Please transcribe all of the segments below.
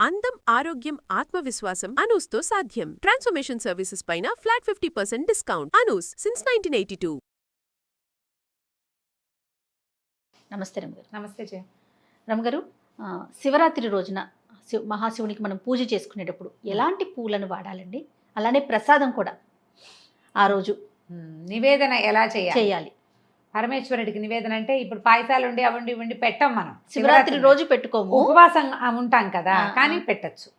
అందం ఆరోగ్యం ఆత్మవిశ్వాసం అనూస్తో సాధ్యం. ట్రాన్స్ఫర్మేషన్ సర్వీసెస్ పైన flat fifty percent discount. Anoos since nineteen eighty two నమస్తే రమగారు. నమస్తే జయ. రమగారు శివరాత్రి రోజున శివ మహాశివునికి మనం పూజ చేసుకునేటప్పుడు ఎలాంటి పూలను వాడాలండి? అలానే ప్రసాదం కూడా ఆ రోజు. నివేదన ఎలా చేయాలి? చేయాలి. పరమేశ్వరుడికి నివేదన అంటే ఇప్పుడు పాయసాలు ఉండి అవండి ఇవ్వండి పెట్టం మనం. శివరాత్రి రోజు పెట్టుకోము. ఉపవాసం ఉంటాం కదా కానీ. పెట్టచ్చు.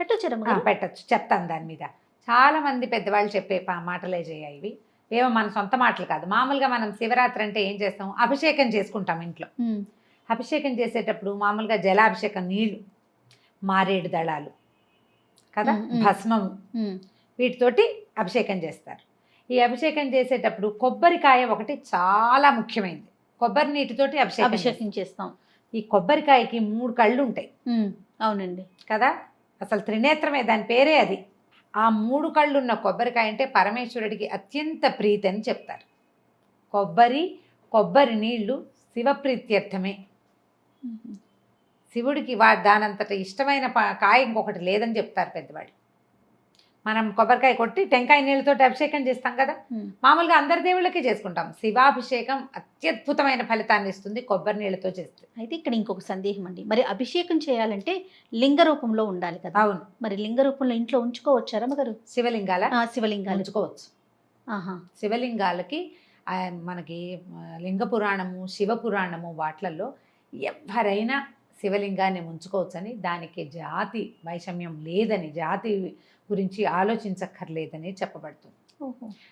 పెట్టొచ్చు పెట్టచ్చు. చెప్తాను దాని మీద. చాలా మంది పెద్దవాళ్ళు చెప్పే పా- మాటలే చేయ ఇవి. ఏమో మన సొంత మాటలు కాదు. మామూలుగా మనం శివరాత్రి అంటే ఏం చేస్తాం అభిషేకం చేసుకుంటాం ఇంట్లో. అభిషేకం చేసేటప్పుడు మామూలుగా జలాభిషేకం నీళ్ళు మారేడు దళాలు కదా. భస్మము. ఉమ్, వీటితోటి అభిషేకం చేస్తారు. ఈ అభిషేకం చేసేటప్పుడు కొబ్బరికాయ ఒకటి చాలా ముఖ్యమైనది కొబ్బరి నీటితోటి అభిషేకం అభిషేకం. చేస్తాం. ఈ కొబ్బరికాయకి మూడు కళ్ళు ఉంటాయి. అవునండి. కదా? అసలు త్రినేత్రమే దాని పేరే అది. ఆ మూడు కళ్ళు ఉన్న కొబ్బరికాయ అంటే పరమేశ్వరుడికి అత్యంత ప్రీతి అని చెప్తారు. కొబ్బరి కొబ్బరి నీళ్ళు శివప్రీత్యర్థమే. శివుడికి వా దానంతట ఇష్టమైన కాయ ఇంకొకటి లేదని చెప్తారు పెద్దవాళ్ళు. మనం కొబ్బరికాయ కొట్టి టెంకాయ నీళ్ళతో అభిషేకం చేస్తాం కదా. మామూలుగా అందరి దేవుళ్ళకి చేసుకుంటాం. శివాభిషేకం అత్యద్భుతమైన ఫలితాన్ని ఇస్తుంది కొబ్బరి నీళ్ళతో చేస్తే. అయితే ఇక్కడ ఇంకొక సందేహం అండి. మరి అభిషేకం చేయాలంటే లింగ రూపంలో ఉండాలి కదా? అవును. మరి లింగ రూపంలో ఇంట్లో ఉంచుకోవచ్చా రమగారు శివలింగాల శివలింగాలు. ఉంచుకోవచ్చు. ఆహా. శివలింగాలకి మనకి లింగ పురాణము శివ పురాణము వాట్లల్లో ఎవరైనా శివలింగాన్ని ఉంచుకోవచ్చని దానికి జాతి వైషమ్యం లేదని జాతి గురించి ఆలోచించక్కర్లేదని చెప్పబడుతుంది.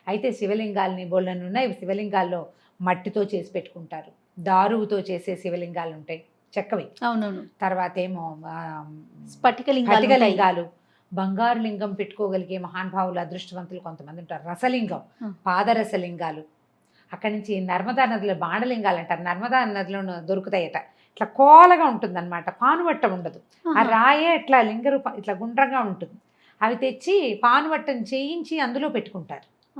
అయితే శివలింగాలని బోళ్ళని ఉన్నాయి శివలింగాల్లో మట్టితో చేసి పెట్టుకుంటారు. దారువుతో చేసే శివలింగాలు ఉంటాయి చెక్కవి. అవునవును. తర్వాత ఏమో ఆ, స్ఫటిక లింగాలు స్ఫటిక ఉంటాయి. లింగాలు బంగారు లింగం పెట్టుకోగలిగే మహానుభావులు అదృష్టవంతులు కొంతమంది ఉంటారు. రసలింగం. పాదరసలింగాలు. అక్కడి నుంచి నర్మదా నదిలో బాణలింగాలు అంటారు నర్మదా నదిలో దొరుకుతాయట. ఇట్లా కోలగా ఉంటుంది అనమాట పానువట్ట ఉండదు. ఆ. రాయే ఇట్లా లింగ రూపం ఇట్లా గుండ్రంగా ఉంటుంది. అవి తెచ్చి పానువట్టం చేయించి అందులో పెట్టుకుంటారు.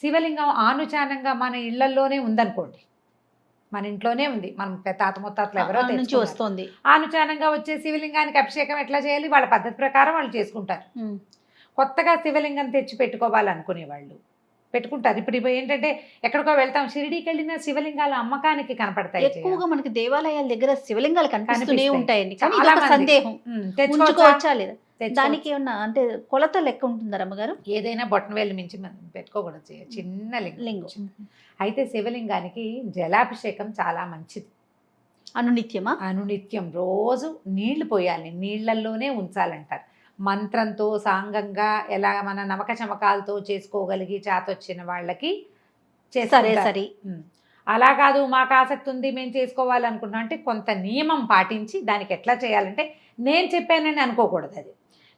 శివలింగం ఆనుచానంగా మన ఇళ్ళలోనే ఉందనుకోండి. మన ఇంట్లోనే ఉంది. మనం తాత ముత్తాతలు ఎవరో నుంచి. వస్తుంది. ఆనుచానంగా వచ్చే శివలింగానికి అభిషేకం ఎట్లా చేయాలి? వాళ్ళ పద్ధతి ప్రకారం వాళ్ళు చేసుకుంటారు. కొత్తగా శివలింగం తెచ్చి పెట్టుకోవాలనుకునే వాళ్ళు పెట్టుకుంటారు. ఇప్పుడు ఏంటంటే ఎక్కడికో వెళ్తాం షిరిడీకి వెళ్ళిన శివలింగాలు అమ్మకానికి కనపడతాయి. ఎక్కువగా మనకి దేవాలయాల దగ్గర శివలింగాలు కనిపిస్తూనే. ఉంటాయండి. కానీ. సందేహం. తెచ్చుకోవచ్చా? లేదా. దానికి ఏమన్నా అంటే కొలత లెక్క ఉంటుందా రమ్మగారు? ఏదైనా బొట్టన వేలు మించి మనం పెట్టుకోకూడదు. చిన్న లింగం. లింగం. అయితే శివలింగానికి జలాభిషేకం చాలా మంచిది. అనునిత్యమా? అనునిత్యం. రోజు నీళ్ళు పోయాలి. నీళ్ళల్లోనే ఉంచాలంటారు. మంత్రంతో సాంగంగా ఎలా మన నమక చమకాలతో చేసుకోగలిగి చేతొచ్చిన వాళ్ళకి సరే చేసుకుంటారు. సరే. అలా కాదు మాకు ఆసక్తి ఉంది మేము చేసుకోవాలనుకుంటున్నాం అంటే కొంత నియమం పాటించి దానికి ఎట్లా చేయాలంటే నేను చెప్పానని అనుకోకూడదు అది.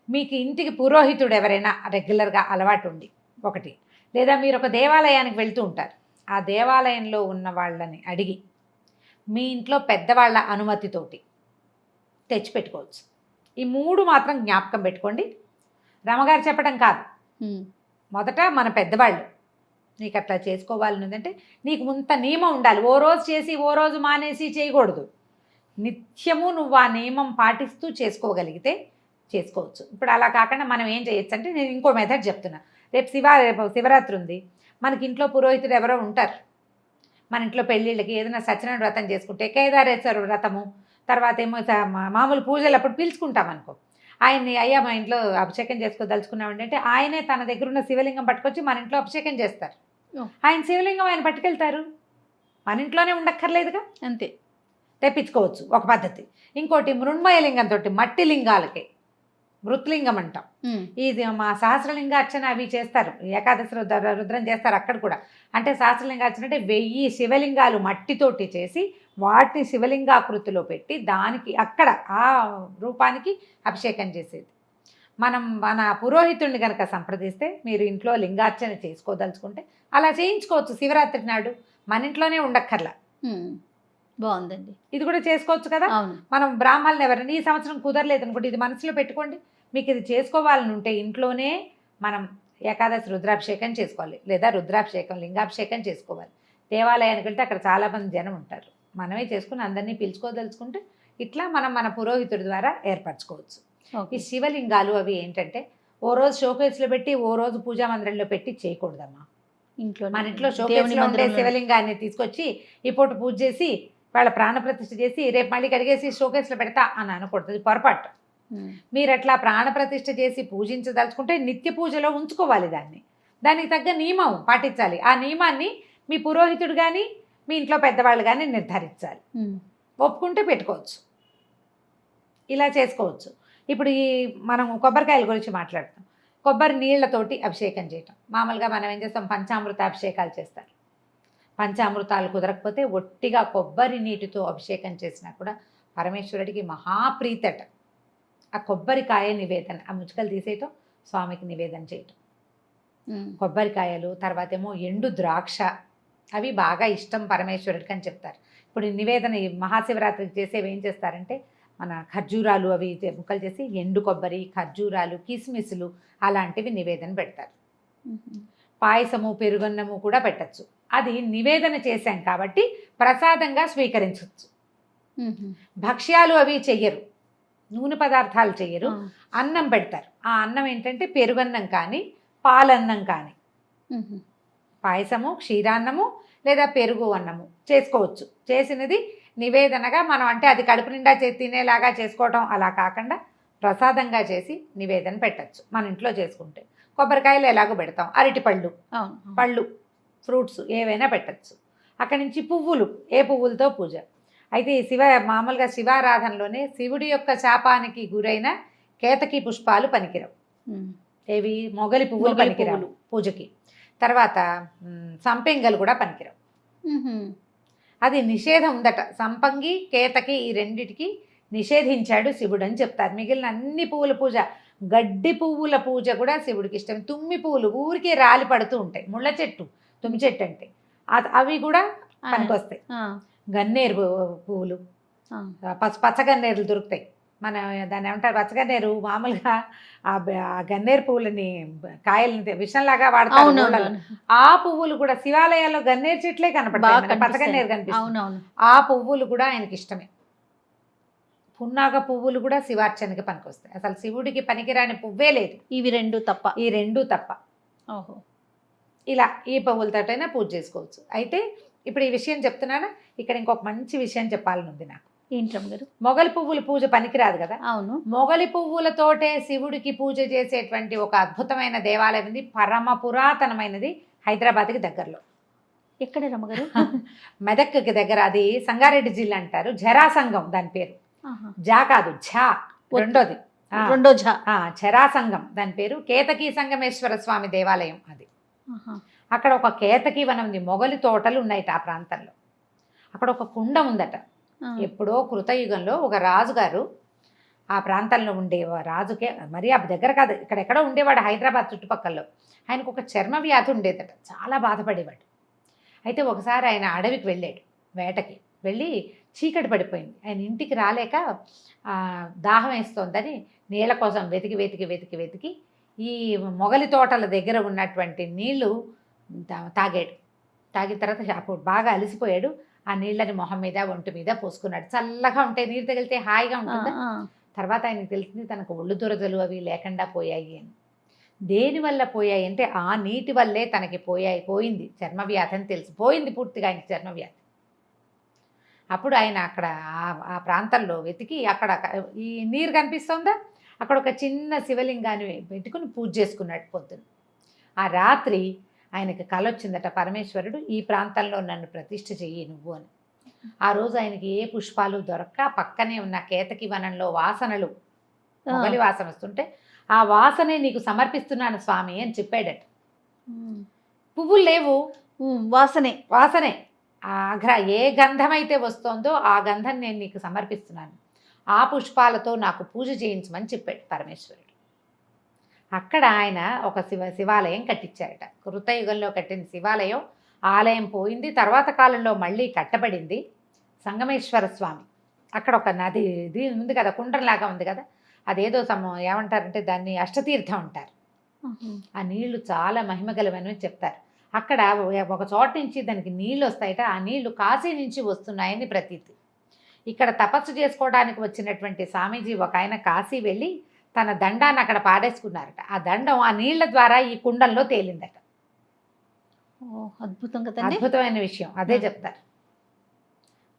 మీకు ఇంటికి పురోహితుడు ఎవరైనా రెగ్యులర్గా అలవాటు ఉండి ఒకటి. లేదా మీరు ఒక దేవాలయానికి వెళ్తూ ఉంటారు. ఆ దేవాలయంలో ఉన్న వాళ్ళని అడిగి మీ ఇంట్లో పెద్దవాళ్ళ అనుమతితోటి తెచ్చిపెట్టుకోవచ్చు. ఈ మూడు మాత్రం జ్ఞాపకం పెట్టుకోండి. రమగారు చెప్పడం కాదు. మొదట మన పెద్దవాళ్ళు నీకు అట్లా చేసుకోవాలని ఉందంటే నీకు ముంత నియమం ఉండాలి. ఓ రోజు చేసి ఓ రోజు మానేసి చేయకూడదు. నిత్యము నువ్వు ఆ నియమం పాటిస్తూ చేసుకోగలిగితే చేసుకోవచ్చు. ఇప్పుడు అలా కాకుండా మనం ఏం చేయొచ్చు అంటే నేను ఇంకో మెథడ్ చెప్తున్నా. రేపు శివ రేపు శివరాత్రి ఉంది. మనకి ఇంట్లో పురోహితుడు ఎవరో ఉంటారు. మన ఇంట్లో పెళ్ళిళ్ళకి ఏదైనా సత్యనారాయణ వ్రతం చేసుకుంటే కేదారేశ్వర వ్రతము తర్వాత ఏమో మామూలు పూజలు అప్పుడు పిలుచుకుంటాం అనుకో. ఆయన్ని అయ్యా మా ఇంట్లో అభిషేకం చేసుకోదలుచుకున్నామండి అంటే ఆయనే తన దగ్గర ఉన్న శివలింగం పట్టుకొచ్చి మన ఇంట్లో అభిషేకం చేస్తారు. ఆయన శివలింగం ఆయన పట్టుకెళ్తారు. మన ఇంట్లోనే ఉండక్కర్లేదుగా? అంతే. తెప్పించుకోవచ్చు ఒక పద్ధతి. ఇంకోటి మృణ్మయ లింగంతో మట్టి లింగాలకి మృత్లింగం అంటాం. ఇది మా సహస్రలింగ అర్చన అవి చేస్తారు. ఏకాదశి రుద్ర రుద్రం చేస్తారు అక్కడ కూడా. అంటే సహస్రలింగ అర్చన అంటే వెయ్యి శివలింగాలు మట్టితోటి చేసి వాటిని శివలింగాకృతిలో పెట్టి దానికి అక్కడ ఆ రూపానికి అభిషేకం చేసేది. మనం మన పురోహితుడిని కనుక సంప్రదిస్తే మీరు ఇంట్లో లింగార్చన చేసుకోదలుచుకుంటే అలా చేయించుకోవచ్చు శివరాత్రి నాడు. మన ఇంట్లోనే ఉండక్కర్లా. బాగుందండి. ఇది కూడా చేసుకోవచ్చు కదా? మనం బ్రాహ్మణులు ఎవరైనా ఈ సంవత్సరం కుదరలేదు అనుకోండి ఇది మనసులో పెట్టుకోండి. మీకు ఇది చేసుకోవాలని ఉంటే ఇంట్లోనే మనం ఏకాదశి రుద్రాభిషేకం చేసుకోవాలి. లేదా రుద్రాభిషేకం లింగాభిషేకం చేసుకోవాలి. దేవాలయానికి వెళ్తే అక్కడ చాలామంది జనం ఉంటారు. మనమే చేసుకుని అందరినీ పిలుచుకోదలుచుకుంటే ఇట్లా మనం మన పురోహితుడి ద్వారా ఏర్పరచుకోవచ్చు. ఈ శివలింగాలు అవి ఏంటంటే ఓ రోజు షోకేస్లో పెట్టి ఓ రోజు పూజా మందిరంలో పెట్టి చేయకూడదమ్మా. ఇంట్లో మన ఇంట్లో షోకేస్లో ఉండే శివలింగాన్ని తీసుకొచ్చి ఈ పూట పూజ చేసి వాళ్ళ ప్రాణప్రతిష్ఠ చేసి రేపు మళ్ళీ కడిగేసి షోకేస్లో పెడతా అని అనకూడదు. అది పొరపాటు. మీరు అట్లా ప్రాణప్రతిష్ఠ చేసి పూజించదలుచుకుంటే నిత్య పూజలో ఉంచుకోవాలి దాన్ని. దానికి తగ్గ నియమం పాటించాలి. ఆ నియమాన్ని మీ పురోహితుడు కానీ మీ ఇంట్లో పెద్దవాళ్ళు కానీ నిర్ధారించాలి. ఒప్పుకుంటే పెట్టుకోవచ్చు. ఇలా చేసుకోవచ్చు. ఇప్పుడు ఈ మనం కొబ్బరికాయల గురించి మాట్లాడతాం. కొబ్బరి నీళ్ళతోటి అభిషేకం చేయటం. మామూలుగా మనం ఏం చేస్తాం? పంచామృత అభిషేకాలు చేస్తారు. పంచామృతాలు కుదరకపోతే ఒట్టిగా కొబ్బరి నీటితో అభిషేకం చేసినా కూడా పరమేశ్వరుడికి మహాప్రీతట ఆ కొబ్బరికాయ నివేదన ఆ ముచ్చుకలు తీసేయటం స్వామికి నివేదన చేయటం. కొబ్బరికాయలు తర్వాత ఏమో ఎండు ద్రాక్ష. అవి బాగా ఇష్టం పరమేశ్వరుడికి అని చెప్తారు ఇప్పుడు నివేదన మహాశివరాత్రికి చేసేవి ఏం చేస్తారంటే మన ఖర్జూరాలు అవి ముక్కలు చేసి ఎండు కొబ్బరి ఖర్జూరాలు కిస్మిస్లు అలాంటివి నివేదన పెడతారు. పాయసము పెరుగన్నము కూడా పెట్టచ్చు అది నివేదన చేశాం కాబట్టి ప్రసాదంగా స్వీకరించవచ్చు. భక్ష్యాలు అవి చెయ్యరు నూనె పదార్థాలు చెయ్యరు. అన్నం పెడతారు ఆ అన్నం ఏంటంటే పెరుగన్నం కానీ పాలన్నం కానీ. పాయసము క్షీరాన్నము లేదా పెరుగు అన్నము చేసుకోవచ్చు. చేసినది నివేదనగా మనం అంటే అది కడుపు నిండా తినేలాగా చేసుకోవటం అలా కాకుండా ప్రసాదంగా చేసి నివేదన పెట్టచ్చు మన ఇంట్లో చేసుకుంటే. కొబ్బరికాయలు ఎలాగో పెడతాం అరటిపళ్ళు అవును. పళ్ళు ఫ్రూట్స్ ఏవైనా పెట్టచ్చు. అక్కడి నుంచి పువ్వులు ఏ పువ్వులతో పూజ? అయితే ఈ శివ మామూలుగా శివారాధనలోనే శివుడి యొక్క శాపానికి గురైన కేతకి పుష్పాలు పనికిరావు. ఏవి? మొగలి పువ్వులు పనికిరావు. పూజకి. తర్వాత సంపెంగలు కూడా పనికిరావు. అది నిషేధం ఉందట. సంపంగి కేతకి ఈ రెండిటికి నిషేధించాడు శివుడు అని చెప్తారు. మిగిలిన అన్ని పువ్వుల పూజ గడ్డి పువ్వుల పూజ కూడా శివుడికి ఇష్టం. తుమ్మి పువ్వులు ఊరికే రాలి పడుతూ ఉంటాయి. ముళ్ళ చెట్టు తుమ్మి చెట్టు అంటే. అవి కూడా పనికొస్తాయి. గన్నేరు పువ్వు- పువ్వులు. పచ్చ పచ్చగన్నేరులు దొరుకుతాయి. మన దాన్ని ఏమంటారు? పచ్చగన్నేరు మామూలుగా ఆ గన్నేరు పువ్వులని కాయలని విషంలాగా వాడతారు. ఆ పువ్వులు కూడా శివాలయాల్లో గన్నేరు చెట్లే కనపడతాయి. కనిపిస్తాయి. కనిపిస్తుంది. అవునవును. ఆ పువ్వులు కూడా ఆయనకి ఇష్టమే. పున్నాగ పువ్వులు కూడా శివార్చనకి పనికొస్తాయి. అసలు శివుడికి పనికిరాని పువ్వే లేదు. ఇవి రెండు తప్ప. ఈ రెండు తప్ప. ఓహో. ఇలా ఈ పువ్వులతోటైనా పూజ చేసుకోవచ్చు. అయితే ఇప్పుడు ఈ విషయం చెప్తున్నానా. ఇక్కడ ఇంకొక మంచి విషయం చెప్పాలని ఉంది నాకు. ఏంట్రమ్ గారు? మొగలి పువ్వుల పూజ పనికిరాదు కదా? అవును. మొగలి పువ్వులతోటే శివుడికి పూజ చేసేటువంటి ఒక అద్భుతమైన దేవాలయం ఉంది పరమ పురాతనమైనది హైదరాబాద్కి దగ్గరలో. ఎక్కడ రమ్మగారు మెదక్కి దగ్గర అది సంగారెడ్డి జిల్లా అంటారు జరాసంగం దాని పేరు. జా కాదు ఝా రెండోది. రెండో ఝా. జరాసంగం దాని పేరు కేతకీ సంగమేశ్వర స్వామి దేవాలయం అది. అక్కడ ఒక కేతకి వనం ఉంది మొగలి తోటలు ఉన్నాయట ఆ ప్రాంతంలో. అక్కడ ఒక కుండ ఉందట. ఎప్పుడో కృతయుగంలో ఒక రాజుగారు ఆ ప్రాంతంలో ఉండే రాజుకే మరి ఆ దగ్గర కాదు ఇక్కడెక్కడో ఉండేవాడు హైదరాబాద్ చుట్టుపక్కల ఆయనకు ఒక చర్మ వ్యాధి ఉండేదట చాలా బాధపడేవాడు. అయితే ఒకసారి ఆయన అడవికి వెళ్ళాడు వేటకి. వెళ్ళి చీకటి పడిపోయింది. ఆయన ఇంటికి రాలేక దాహం వేస్తోందని నీళ్ళ కోసం వెతికి వెతికి వెతికి వెతికి ఈ మొగలి తోటల దగ్గర ఉన్నటువంటి నీళ్ళు తాగాడు. తాగిన తర్వాత అప్పుడు బాగా అలసిపోయాడు. ఆ నీళ్ళని మొహం మీద ఒంటి మీద పోసుకున్నాడు. చల్లగా ఉంటాయి. నీరు తగిలితే హాయిగా ఉంటుందా. తర్వాత ఆయనకు తెలిసింది తనకు ఒళ్ళు దురదలు అవి లేకుండా పోయాయి అని. దేని వల్ల పోయాయి అంటే ఆ నీటి వల్లే తనకి పోయాయి. పోయింది. చర్మ వ్యాధి అని తెలిసి. పోయింది పూర్తిగా ఆయనకి చర్మ వ్యాధి. అప్పుడు ఆయన అక్కడ ఆ- ప్రాంతంలో వెతికి అక్కడ ఈ నీరు కనిపిస్తుందా? అక్కడ ఒక చిన్న శివలింగాన్ని పెట్టుకుని పూజ చేసుకున్నాడు పొద్దున్న ఆ రాత్రి ఆయనకి కల వచ్చిందట పరమేశ్వరుడు ఈ ప్రాంతంలో నన్ను ప్రతిష్ఠ చెయ్యి నువ్వు అని. ఆ రోజు ఆయనకి ఏ పుష్పాలు దొరక్క పక్కనే ఉన్న కేతకి వనంలో వాసనలు. మొగలి వాసన వస్తుంటే ఆ వాసనే నీకు సమర్పిస్తున్నాను స్వామి అని చెప్పాడట. పువ్వులు లేవు. వాసనే. వాసనే. ఆ గ్ర ఏ గంధం అయితే వస్తోందో ఆ గంధం నేను నీకు సమర్పిస్తున్నాను. ఆ పుష్పాలతో నాకు పూజ చేయించమని చెప్పాడు పరమేశ్వరుడు. అక్కడ ఆయన ఒక శివ శివాలయం కట్టించారట. కృతయుగంలో కట్టిన శివాలయం ఆలయం పోయింది తర్వాత కాలంలో మళ్ళీ కట్టబడింది సంగమేశ్వర స్వామి. అక్కడ ఒక నది ఇది ఉంది కదా కుండ్రంలాగా ఉంది కదా అదేదో సమ ఏమంటారంటే దాన్ని అష్టతీర్థం అంటారు. ఆ నీళ్ళు చాలా మహిమగలవని చెప్తారు. అక్కడ ఒక చోట నుంచి దానికి నీళ్ళు వస్తాయట ఆ నీళ్ళు కాశీ నుంచి వస్తున్నాయని ప్రతీతి. ఇక్కడ తపస్సు చేసుకోవడానికి వచ్చినటువంటి స్వామీజీ ఒక ఆయన కాశీ వెళ్ళి తన దండాన్ని అక్కడ పాడేసుకున్నారట ఆ దండం ఆ నీళ్ళ ద్వారా ఈ కుండంలో తేలిందట. అద్భుతం అద్భుతమైన విషయం. అదే. చెప్తారు.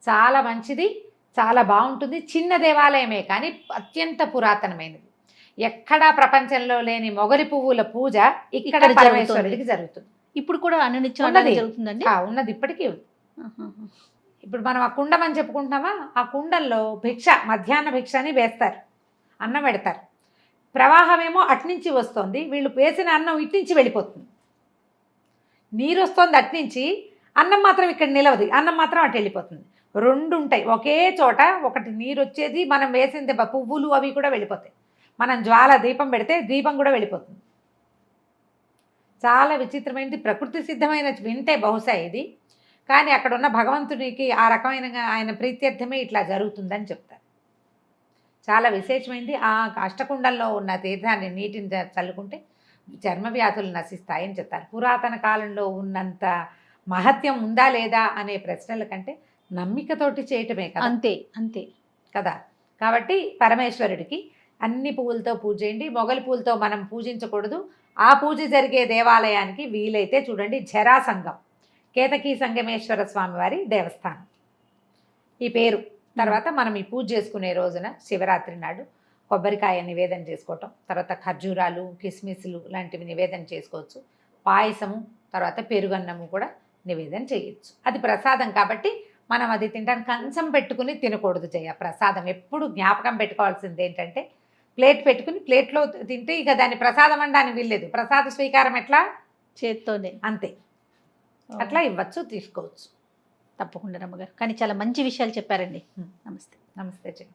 చాలా మంచిది చాలా బాగుంటుంది. చిన్న దేవాలయమే కానీ అత్యంత పురాతనమైనది. ఎక్కడా ప్రపంచంలో లేని మొగలి పువ్వుల పూజ ఇక్కడ. పరమేశ్వరుడికి జరుగుతుంది. ఇప్పుడు కూడా అనునిత్యం జరుగుతుందండి? ఉన్నది ఇప్పటికీ ఉంది. ఇప్పుడు మనం ఆ కుండం అని చెప్పుకుంటున్నామా? ఆ కుండంలో భిక్ష మధ్యాహ్న భిక్ష అని వేస్తారు. అన్నం పెడతారు. ప్రవాహమేమో అట్నుంచి వస్తుంది. వీళ్ళు వేసిన అన్నం ఇట్నుంచి వెళ్ళిపోతుంది. నీరు వస్తుంది అట్నుంచి అన్నం మాత్రం ఇక్కడ నిలవదు. అన్నం మాత్రం అటు వెళ్ళిపోతుంది. రెండు ఉంటాయి ఒకే చోట ఒకటి నీరు వచ్చేది మనం వేసింది పువ్వులు అవి కూడా వెళ్ళిపోతాయి. మనం జ్వాల దీపం పెడితే దీపం కూడా వెళ్ళిపోతుంది. చాలా విచిత్రమైనది ప్రకృతి సిద్ధమైన వింటే బహుశా ఇది. కానీ అక్కడ ఉన్న భగవంతునికి ఆ రకమైన ఆయన ప్రీత్యర్థమే ఇట్లా జరుగుతుందని చెప్తారు. చాలా విశేషమైంది. ఆ అష్టకుండంలో ఉన్న తీర్థాన్ని నీటిని చల్లుకుంటే చర్మ వ్యాధులు నశిస్తాయని చెప్తారు. పురాతన కాలంలో ఉన్నంత మహత్యం ఉందా లేదా అనే ప్రశ్నల కంటే నమ్మికతోటి చేయటమే కదా. అంతే అంతే. కదా. కాబట్టి పరమేశ్వరుడికి అన్ని పువ్వులతో పూజ చేయండి. మొగలి పూలతో మనం పూజించకూడదు. ఆ పూజ జరిగే దేవాలయానికి వీలైతే చూడండి. జరా సంఘం కేతకీ సంగమేశ్వర స్వామి వారి దేవస్థానం. ఈ పేరు తర్వాత మనం ఈ పూజ చేసుకునే రోజున శివరాత్రి నాడు కొబ్బరికాయ నివేదన చేసుకోవటం తర్వాత ఖర్జూరాలు కిస్మిస్లు లాంటివి నివేదన చేసుకోవచ్చు. పాయసము తర్వాత పెరుగన్నము కూడా నివేదన చేయొచ్చు. అది ప్రసాదం కాబట్టి మనం అది తింటానికి కంచం పెట్టుకుని తినకూడదు జయ. ప్రసాదం ఎప్పుడు జ్ఞాపకం పెట్టుకోవాల్సింది ఏంటంటే ప్లేట్ పెట్టుకుని ప్లేట్లో తింటే ఇక దాన్ని ప్రసాదం అనడానికి వీల్లేదు. ప్రసాద స్వీకారం ఎట్లా? చేత్తోనే. అంతే. అట్లా ఇవ్వచ్చు తీసుకోవచ్చు. తప్పకుండా రమ్మగారు. కానీ చాలా మంచి విషయాలు చెప్పారండి. నమస్తే. నమస్తే జయ